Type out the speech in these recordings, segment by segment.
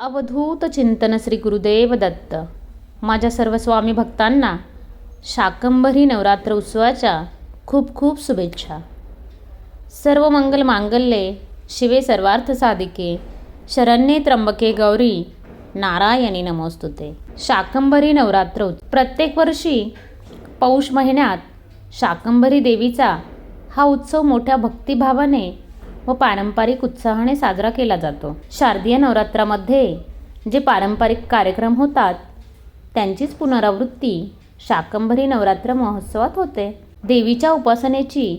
अवधूत चिंतन श्री गुरुदेव दत्त. माझ्या सर्व स्वामी भक्तांना शाकंभरी नवरात्र उत्सवाच्या खूप खूप शुभेच्छा. सर्व मंगल मांगल्ये शिवे सर्वार्थ साधिके शरण्ये त्र्यंबके गौरी नारायणी नमोस्तुते. शाकंभरी नवरात्र प्रत्येक वर्षी पौष महिन्यात शाकंभरी देवीचा हा उत्सव मोठ्या भक्तिभावाने व पारंपरिक उत्साहाने साजरा केला जातो. शारदीय नवरात्रामध्ये जे पारंपरिक कार्यक्रम होतात त्यांचीच पुनरावृत्ती शाकंभरी नवरात्र महोत्सवात होते. देवीच्या उपासनेची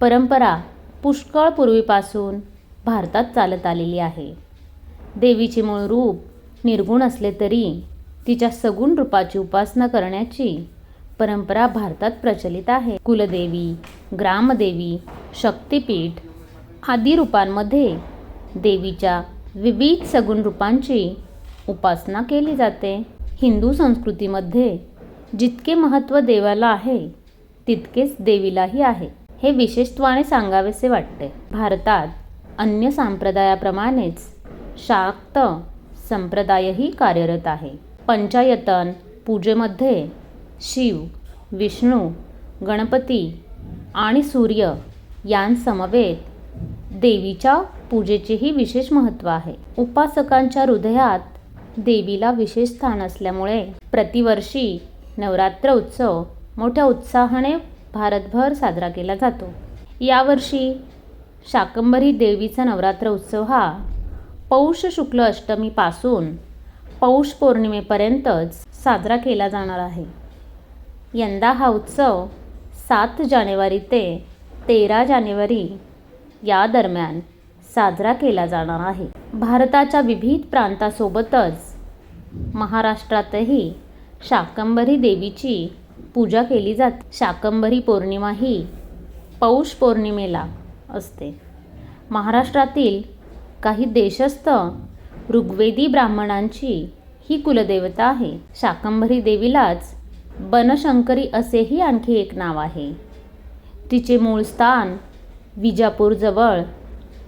परंपरा पुष्कळ पूर्वीपासून भारतात चालत आलेली आहे. देवीचे मूळ रूप निर्गुण असले तरी तिच्या सगुण रूपाची उपासना करण्याची परंपरा भारतात प्रचलित आहे. कुलदेवी ग्रामदेवी शक्तिपीठ आदी रूपांमध्ये देवीच्या विविध सगुण रूपांची उपासना केली जाते. हिंदू संस्कृतीमध्ये जितके महत्त्व देवाला आहे तितकेच देवीलाही आहे. हे विशेषत्वाने सांगावेसे वाटते. भारतात अन्य संप्रदायाप्रमाणेच शाक्त संप्रदायही कार्यरत आहे. पंचायतन पूजेमध्ये शिव विष्णू गणपती आणि सूर्य यांसमवेत देवीच्या पूजेचेही विशेष महत्त्व आहे. उपासकांच्या हृदयात देवीला विशेष स्थान असल्यामुळे प्रतिवर्षी नवरात्र उत्सव मोठ्या उत्साहाने भारतभर साजरा केला जातो. यावर्षी शाकंभरी देवीचा नवरात्र उत्सव हा पौष शुक्ल अष्टमीपासून पौष पौर्णिमेपर्यंतच साजरा केला जाणार आहे. यंदा हा उत्सव सात जानेवारी ते तेरा जानेवारी या दरम्यान साजरा केला जाणार आहे. भारताच्या विविध प्रांतासोबतच महाराष्ट्रातही शाकंभरी देवीची पूजा केली जाते. शाकंभरी पौर्णिमा ही पौष पौर्णिमेला असते. महाराष्ट्रातील काही देशस्थ ऋग्वेदी ब्राह्मणांची ही कुलदेवता आहे. शाकंभरी देवीलाच बनशंकरी असेही आणखी एक नाव आहे. तिचे मूळ स्थान विजापूरजवळ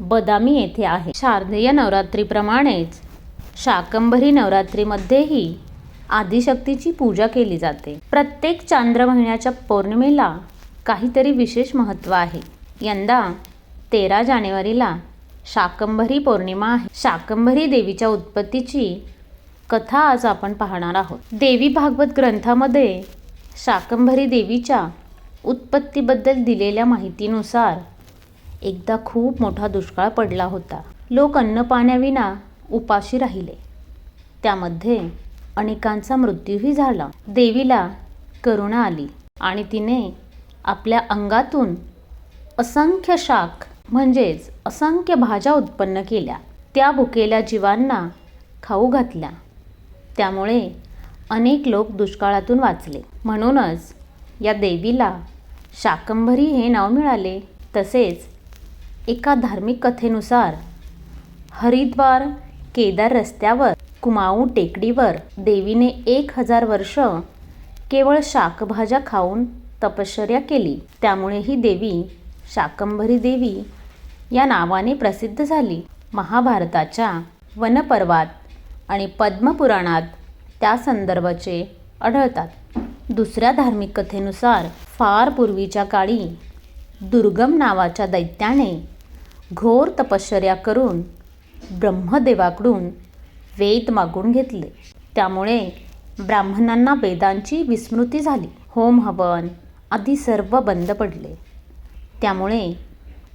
बदामी येथे आहे. शारदीय नवरात्रीप्रमाणेच शाकंभरी नवरात्रीमध्येही आदिशक्तीची पूजा केली जाते. प्रत्येक चांद्र महिन्याच्या पौर्णिमेला काहीतरी विशेष महत्त्व आहे. यंदा तेरा जानेवारीला शाकंभरी पौर्णिमा आहे. शाकंभरी देवीच्या उत्पत्तीची कथा आज आपण पाहणार आहोत. देवी भागवत ग्रंथामध्ये शाकंभरी देवीच्या उत्पत्तीबद्दल दिलेल्या माहितीनुसार एकदा खूप मोठा दुष्काळ पडला होता. लोक अन्न पाण्याविना उपाशी राहिले. त्यामध्ये अनेकांचा मृत्यूही झाला. देवीला करुणा आली आणि तिने आपल्या अंगातून असंख्य शाख म्हणजेच असंख्य भाज्या उत्पन्न केल्या. त्या भुकेल्या जीवांना खाऊ घातल्या. त्यामुळे अनेक लोक दुष्काळातून वाचले. म्हणूनच या देवीला शाकंभरी हे नाव मिळाले. तसेच एका धार्मिक कथेनुसार हरिद्वार केदार रस्त्यावर कुमाऊ टेकडीवर देवीने एक हजार वर्ष केवळ शाकभाज्या खाऊन तपश्चर्या केली. त्यामुळे ही देवी शाकंभरी देवी या नावाने प्रसिद्ध झाली. महाभारताच्या वनपर्वात आणि पद्मपुराणात त्या संदर्भाचे आढळतात. दुसऱ्या धार्मिक कथेनुसार फार पूर्वीच्या काळी दुर्गम नावाच्या दैत्याने घोर तपश्चर्या करून ब्रह्मदेवाकडून वेद मागून घेतले. त्यामुळे ब्राह्मणांना वेदांची विस्मृती झाली. होम हवन आदी सर्व बंद पडले. त्यामुळे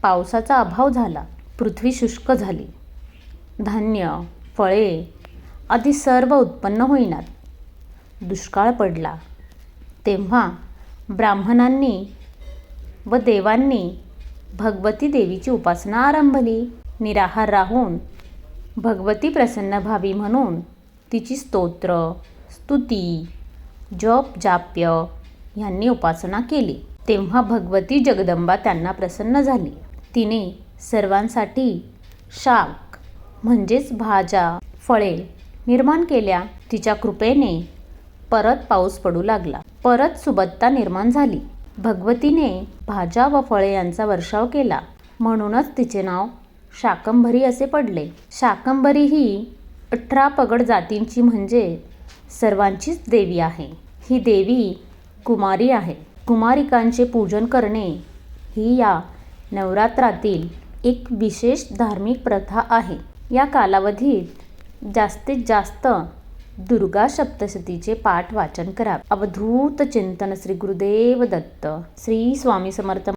पावसाचा अभाव झाला. पृथ्वी शुष्क झाली. धान्य फळे आदी सर्व उत्पन्न होईनात. दुष्काळ पडला. तेव्हा ब्राह्मणांनी व देवांनी भगवती देवीची उपासना आरंभली. निराहार राहून भगवती प्रसन्न व्हावी म्हणून तिची स्तोत्र स्तुती जप जाप्य ह्यांनी उपासना केली. तेव्हा भगवती जगदंबा त्यांना प्रसन्न झाली. तिने सर्वांसाठी शाक म्हणजेच भाज्या फळे निर्माण केल्या. तिच्या कृपेने परत पाऊस पडू लागला. परत सुबत्ता निर्माण झाली. भगवतीने भाज्या व फळे यांचा वर्षाव केला. म्हणूनच तिचे नाव शाकंभरी असे पडले. शाकंभरी ही अठरा पगड जातींची म्हणजे सर्वांचीच देवी आहे. ही देवी कुमारी आहे. कुमारिकांचे पूजन करणे ही या नवरात्रातील एक विशेष धार्मिक प्रथा आहे. या कालावधीत जास्तीत जास्त दुर्गा सप्तशतीचे पाठ वाचन करा. अवधूत चिंतन श्री गुरुदेव दत्त. श्री स्वामी समर्थ